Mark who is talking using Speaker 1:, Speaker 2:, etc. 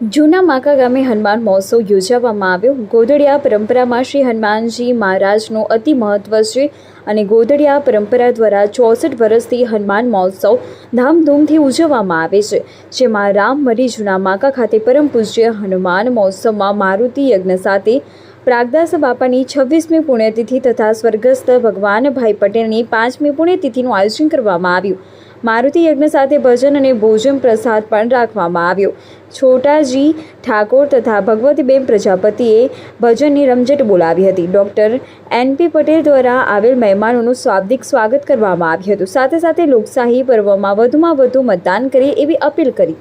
Speaker 1: જૂના માકા ગામે હનુમાન મહોત્સવ યોજવામાં આવ્યો. ગોધડિયા પરંપરામાં શ્રી હનુમાનજી મહારાજનું અતિ મહત્વ છે અને ગોધડિયા પરંપરા દ્વારા ચોસઠ વર્ષથી હનુમાન મહોત્સવ ધામધૂમથી ઉજવવામાં આવે છે. જેમાં રામ મરી જૂના માકા ખાતે પરમ પૂજ્ય હનુમાન મહોત્સવમાં મારુતિ યજ્ઞ સાથે પ્રાગદાસ બાપાની છવ્વીસમી પુણ્યતિથિ તથા સ્વર્ગસ્થ ભગવાનભાઈ પટેલની પાંચમી પુણ્યતિથિનું આયોજન કરવામાં આવ્યું. મારુતિ યજ્ઞ સાથે ભજન અને ભોજન પ્રસાદ પણ રાખવામાં આવ્યો. છોટાજી ઠાકોર તથા ભગવતીબેન પ્રજાપતિએ ભજનની રમઝટ બોલાવી હતી. ડૉક્ટર એનપી પટેલ દ્વારા આવેલ મહેમાનોનું શાબ્દિક સ્વાગત કરવામાં આવ્યું હતું. સાથે સાથે લોકશાહી પર્વમાં વધુમાં વધુ મતદાન કરે એવી અપીલ કરી.